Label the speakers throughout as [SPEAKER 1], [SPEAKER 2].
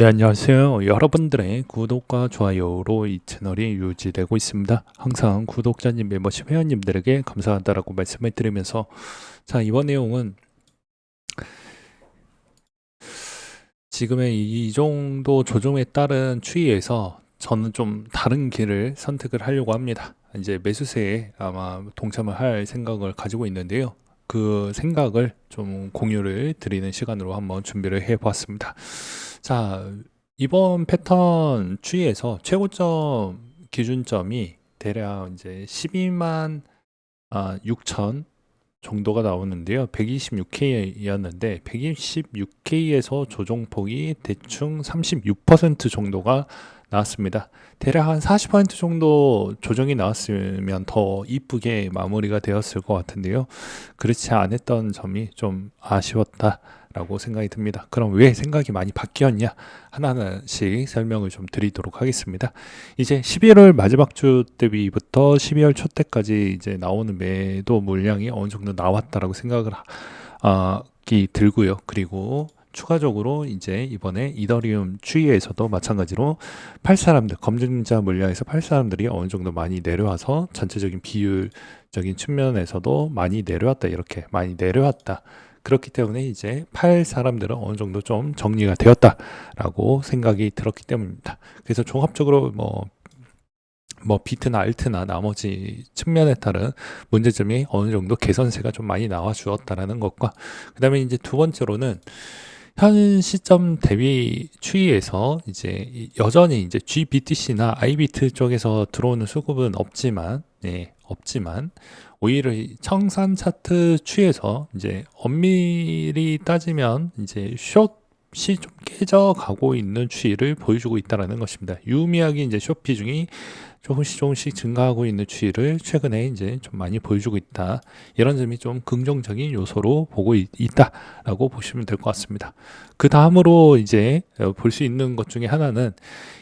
[SPEAKER 1] 네, 안녕하세요. 여러분들의 구독과 좋아요로 이 채널이 유지되고 있습니다. 항상 구독자님, 멤버십 회원님들에게 감사하다라고 말씀을 드리면서 자, 이번 내용은 지금의 이 정도 조정에 따른 추이에서 저는 좀 다른 길을 선택을 하려고 합니다. 이제 매수세에 아마 동참을 할 생각을 가지고 있는데요. 그 생각을 좀 공유를 드리는 시간으로 한번 준비를 해 보았습니다. 자, 이번 패턴 추이에서 최고점 기준점이 대략 이제 12만 아, 6천 정도가 나오는데요. 126K였는데 126K에서 조정폭이 대충 36% 정도가 나왔습니다. 대략 한 40% 정도 조정이 나왔으면 더 이쁘게 마무리가 되었을 것 같은데요. 그렇지 않았던 점이 좀 아쉬웠다 라고 생각이 듭니다. 그럼 왜 생각이 많이 바뀌었냐? 하나하나씩 설명을 좀 드리도록 하겠습니다. 이제 11월 마지막 주 대비부터 12월 초 때까지 이제 나오는 매도 물량이 어느 정도 나왔다라고 생각을 하, 기 들고요. 그리고 추가적으로 이제 이번에 이더리움 추이에서도 마찬가지로 팔 사람들 검증자 물량에서 팔 사람들이 어느 정도 많이 내려와서 전체적인 비율적인 측면에서도 많이 내려왔다 이렇게 많이 내려왔다 그렇기 때문에 이제 팔 사람들은 어느 정도 좀 정리가 되었다라고 생각이 들었기 때문입니다. 그래서 종합적으로 뭐, 뭐 비트나 알트나 나머지 측면에 따른 문제점이 어느 정도 개선세가 좀 많이 나와 주었다라는 것과 그 다음에 이제 두 번째로는 현 시점 대비 추이에서 이제 여전히 이제 GBTC나 IBT 쪽에서 들어오는 수급은 없지만, 네, 없지만 오히려 청산 차트 추이에서 이제 엄밀히 따지면 이제 숏 이 좀 깨져 가고 있는 추이를 보여주고 있다라는 것입니다. 유의미하게 이제 숏 비중이 조금씩 조금씩 증가하고 있는 추이를 최근에 이제 좀 많이 보여주고 있다. 이런 점이 좀 긍정적인 요소로 보고 있, 다라고 보시면 될 것 같습니다. 그 다음으로 이제 볼 수 있는 것 중에 하나는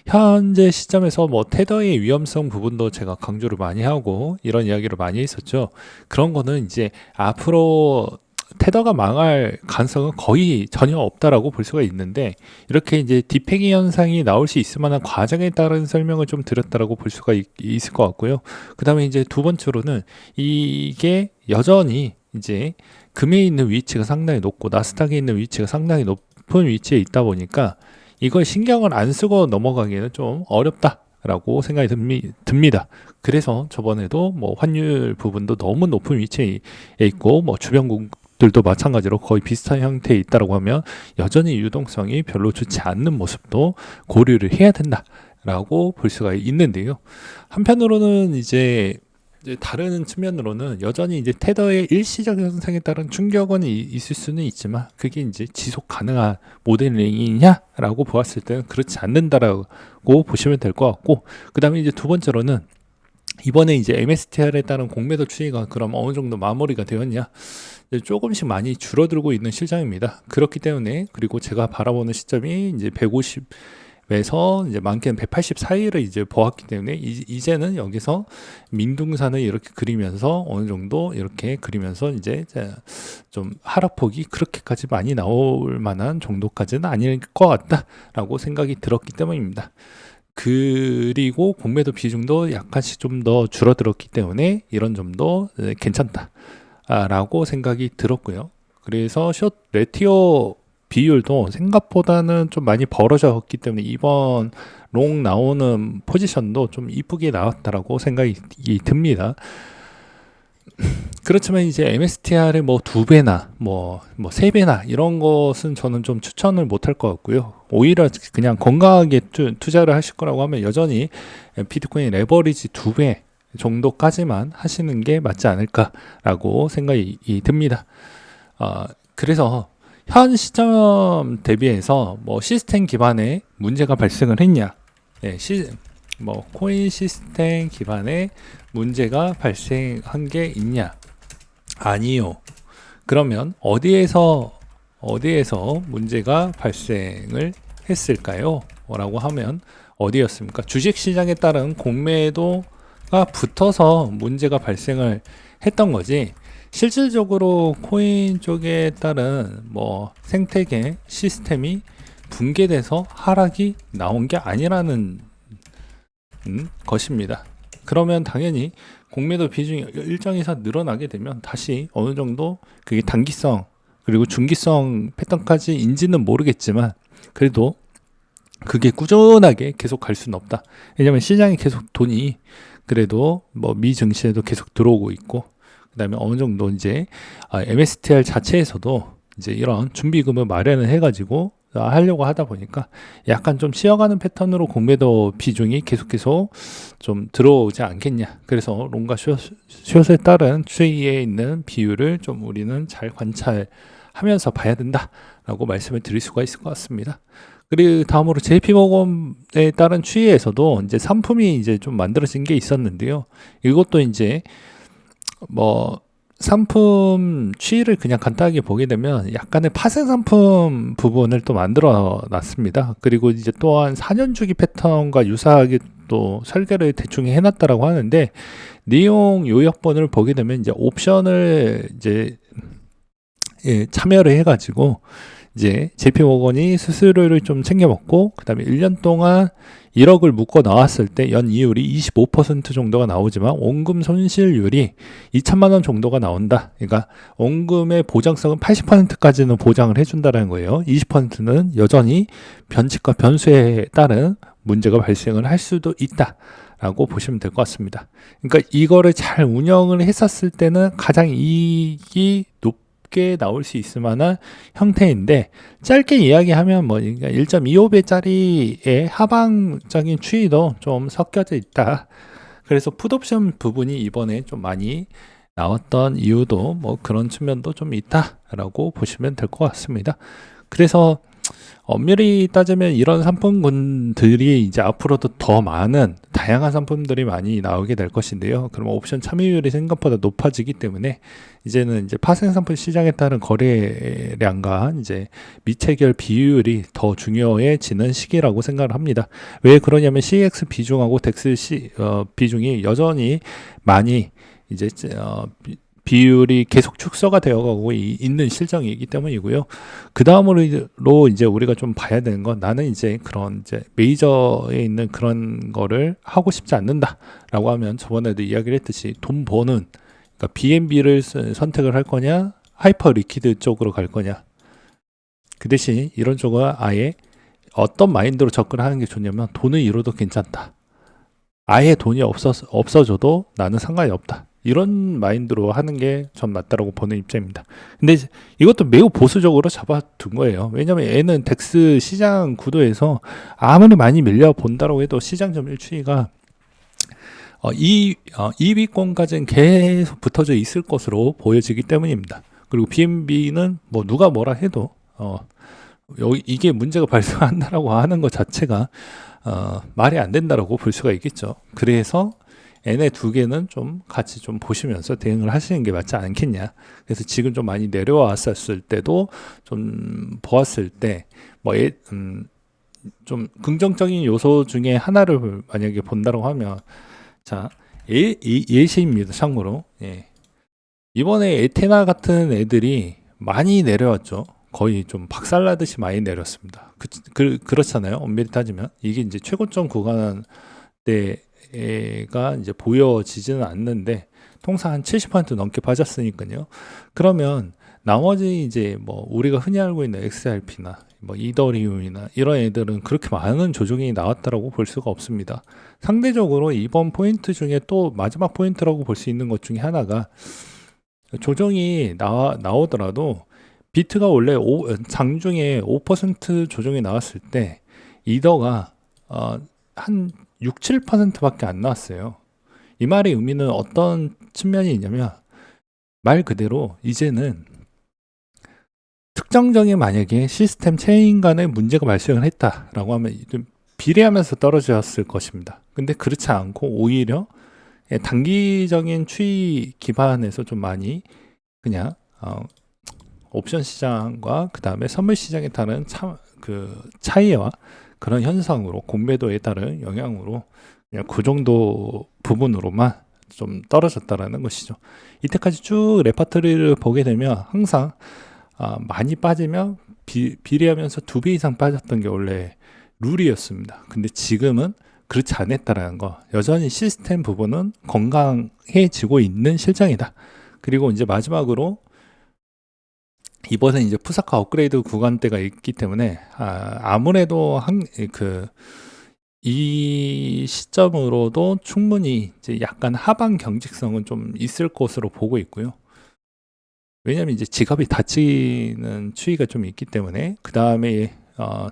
[SPEAKER 1] 현재 시점에서 뭐 테더의 위험성 부분도 제가 강조를 많이 하고 이런 이야기를 많이 했었죠. 그런 거는 이제 앞으로 테더가 망할 가능성은 거의 전혀 없다라고 볼 수가 있는데 이렇게 이제 디팽이 현상이 나올 수 있을 만한 과정에 따른 설명을 좀 드렸다라고 볼 수가 있, 있을 것 같고요. 그 다음에 이제 두 번째로는 이게 여전히 이제 금에 있는 위치가 상당히 높고 나스닥에 있는 위치가 상당히 높은 위치에 있다 보니까 이걸 신경을 안 쓰고 넘어가기에는 좀 어렵다. 라고 생각이 듭니다. 그래서 저번에도 뭐 환율 부분도 너무 높은 위치에 있고 뭐 주변 들도 마찬가지로 거의 비슷한 형태에 있다라고 하면 여전히 유동성이 별로 좋지 않는 모습도 고려를 해야 된다라고 볼 수가 있는데요. 한편으로는 이제 다른 측면으로는 여전히 이제 테더의 일시적 현상에 따른 충격은 있을 수는 있지만 그게 이제 지속 가능한 모델링이냐라고 보았을 때는 그렇지 않는다라고 보시면 될 것 같고 그 다음에 이제 두 번째로는 이번에 이제 MSTR에 따른 공매도 추이가 그럼 어느 정도 마무리가 되었냐? 조금씩 많이 줄어들고 있는 실정입니다. 그렇기 때문에 그리고 제가 바라보는 시점이 이제 150 에서 이제 많게는 180 사이를 이제 보았기 때문에 이, 제는 여기서 민둥산을 이렇게 그리면서 어느 정도 이렇게 그리면서 이제 좀 하락폭이 그렇게까지 많이 나올 만한 정도까지는 아닐 것 같다라고 생각이 들었기 때문입니다. 그리고 공매도 비중도 약간씩 좀 더 줄어들었기 때문에 이런 점도 괜찮다. 라고 생각이 들었고요. 그래서 숏 레티오 비율도 생각보다는 좀 많이 벌어졌기 때문에 이번 롱 나오는 포지션도 좀 이쁘게 나왔다라고 생각이 듭니다. 그렇지만 이제 MSTR의 뭐 두 배나 뭐 뭐 세 배나 이런 것은 저는 좀 추천을 못할 것 같고요. 오히려 그냥 건강하게 투, 자를 하실 거라고 하면 여전히 비트코인 레버리지 두 배 정도까지만 하시는 게 맞지 않을까라고 생각이 듭니다. 어, 그래서 현 시점 대비해서 뭐 시스템 기반의 문제가 발생을 했냐? 네, 시, 뭐 코인 시스템 기반의 문제가 발생한 게 있냐? 아니요. 그러면 어디에서 어디에서 문제가 발생을 했을까요? 라고 하면 어디였습니까? 주식 시장에 따른 공매도 가 붙어서 문제가 발생을 했던 거지. 실질적으로 코인 쪽에 따른 뭐 생태계 시스템이 붕괴돼서 하락이 나온 게 아니라는 음, 것입니다. 그러면 당연히 공매도 비중이 일정 이상 늘어나게 되면 다시 어느 정도 그게 단기성 그리고 중기성 패턴까지인지는 모르겠지만 그래도 그게 꾸준하게 계속 갈 수는 없다. 왜냐면 시장에 계속 돈이 그래도 뭐 미 증시에도 계속 들어오고 있고 그다음에 어느 정도 이제 아, MSTR 자체에서도 이제 이런 준비금을 마련을 해가지고 하려고 하다 보니까 약간 좀 쉬어가는 패턴으로 공매도 비중이 계속 해서 좀 들어오지 않겠냐. 그래서 롱과 숏에 따른 추이에 있는 비율을 좀 우리는 잘 관찰하면서 봐야 된다라고 말씀을 드릴 수가 있을 것 같습니다. 그리고 다음으로 JP모건에 따른 추이에서도 이제 상품이 이제 좀 만들어진 게 있었는데요. 이것도 이제 뭐 상품 추이를 그냥 간단하게 보게 되면 약간의 파생 상품 부분을 또 만들어 놨습니다. 그리고 이제 또한 4년 주기 패턴과 유사하게 또 설계를 대충 해놨다라고 하는데 내용 요약본을 보게 되면 이제 옵션을 이제 예, 참여를 해가지고 이제 JP모건이 수수료를 좀 챙겨 먹고 그다음에 1년 동안 1억을 묶어 나왔을 때 연 이율이 25% 정도가 나오지만 원금 손실률이 2천만 원 정도가 나온다. 그러니까 원금의 보장성은 80%까지는 보장을 해준다는 거예요. 20%는 여전히 변칙과 변수에 따른 문제가 발생을 할 수도 있다. 라고 보시면 될 것 같습니다. 그러니까 이거를 잘 운영을 했었을 때는 가장 이익이 높 높게 나올 수 있을 만한 형태인데 짧게 이야기하면 뭐 1.25배짜리의 그러니까 하방적인 추이도 좀 섞여져 있다. 그래서 풋옵션 부분이 이번에 좀 많이 나왔던 이유도 뭐 그런 측면도 좀 있다라고 보시면 될 것 같습니다. 그래서 엄밀히 따지면 이런 상품군들이 이제 앞으로도 더 많은 다양한 상품들이 많이 나오게 될 것인데요. 그럼 옵션 참여율이 생각보다 높아지기 때문에 이제는 이제 파생 상품 시장에 따른 거래량과 이제 미체결 비율이 더 중요해지는 시기라고 생각을 합니다. 왜 그러냐면 CX 비중하고 덱스 시, 어, 비중이 여전히 많이 이제 어, 비율이 계속 축소가 되어가고 있는 실정이기 때문이고요. 그 다음으로 이제 우리가 좀 봐야 되는 건 나는 이제 그런 이제 메이저에 있는 그런 거를 하고 싶지 않는다라고 하면 저번에도 이야기를 했듯이 돈 버는 그러니까 BNB를 선택을 할 거냐 하이퍼 리퀴드 쪽으로 갈 거냐 그 대신 이런 쪽은 아예 어떤 마인드로 접근하는 게 좋냐면 돈을 잃어도 괜찮다. 아예 돈이 없어 없어져도 나는 상관이 없다. 이런 마인드로 하는 게 전 맞다라고 보는 입장입니다. 근데 이것도 매우 보수적으로 잡아둔 거예요. 왜냐면 얘는 덱스 시장 구도에서 아무리 많이 밀려 본다고 해도 시장 점유율 추이가 어, 이 어, 2위권까지는 계속 붙어져 있을 것으로 보여지기 때문입니다. 그리고 BNB는 뭐 누가 뭐라 해도 어, 여기 이게 문제가 발생한다라고 하는 것 자체가 어, 말이 안 된다라고 볼 수가 있겠죠. 그래서 N의 두 개는 좀 같이 좀 보시면서 대응을 하시는 게 맞지 않겠냐. 그래서 지금 좀 많이 내려왔었을 때도 좀 보았을 때 뭐 음, 좀 긍정적인 요소 중에 하나를 만약에 본다고 하면 자 예, 예 시입니다. 참고로 예. 이번에 에테나 같은 애들이 많이 내려왔죠. 거의 좀 박살나듯이 많이 내렸습니다. 그, 그, 그렇잖아요. 엄밀히 따지면 이게 이제 최고점 구간 때 가 이제 보여지지는 않는데 통상 한 70% 넘게 빠졌으니까요. 그러면 나머지 이제 뭐 우리가 흔히 알고 있는 XRP나 뭐 이더리움이나 이런 애들은 그렇게 많은 조정이 나왔다라고 볼 수가 없습니다. 상대적으로 이번 포인트 중에 또 마지막 포인트라고 볼 수 있는 것 중에 하나가 조정이 나와 나오더라도 비트가 원래 오, 장중에 5% 조정이 나왔을 때 이더가 어, 한 6, 7%밖에 안 나왔어요. 이 말의 의미는 어떤 측면이 있냐면 말 그대로 이제는 특정적인 만약에 시스템 체인 간에 문제가 발생을 했다라고 하면 좀 비례하면서 떨어졌을 것입니다. 근데 그렇지 않고 오히려 단기적인 추이 기반에서 좀 많이 그냥 어, 옵션 시장과 그 다음에 선물 시장에 따른 차, 그 차이와 그런 현상으로 공매도에 따른 영향으로 그냥 그 정도 부분으로만 좀 떨어졌다라는 것이죠. 이때까지 쭉 레파토리를 보게 되면 항상 아, 많이 빠지면 비, 비례하면서 두 배 이상 빠졌던 게 원래 룰이었습니다. 근데 지금은 그렇지 않았다라는 거. 여전히 시스템 부분은 건강해지고 있는 실정이다. 그리고 이제 마지막으로 이번에 이제 푸사카 업그레이드 구간대가 있기 때문에 아, 아무래도 한 그 이 시점으로도 충분히 이제 약간 하방 경직성은 좀 있을 것으로 보고 있고요. 왜냐하면 이제 지갑이 닫히는 추이가 좀 있기 때문에 그 다음에 어,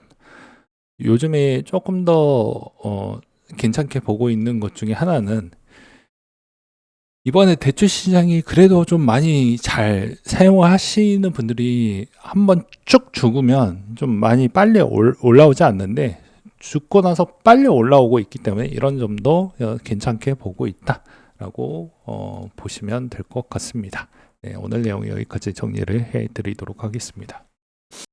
[SPEAKER 1] 요즘에 조금 더 어, 괜찮게 보고 있는 것 중에 하나는 이번에 대출 시장이 그래도 좀 많이 잘 사용하시는 분들이 한번 쭉 죽으면 좀 많이 빨리 올, 올라오지 않는데 죽고 나서 빨리 올라오고 있기 때문에 이런 점도 어, 괜찮게 보고 있다라고 어, 보시면 될 것 같습니다. 네, 오늘 내용 여기까지 정리를 해드리도록 하겠습니다.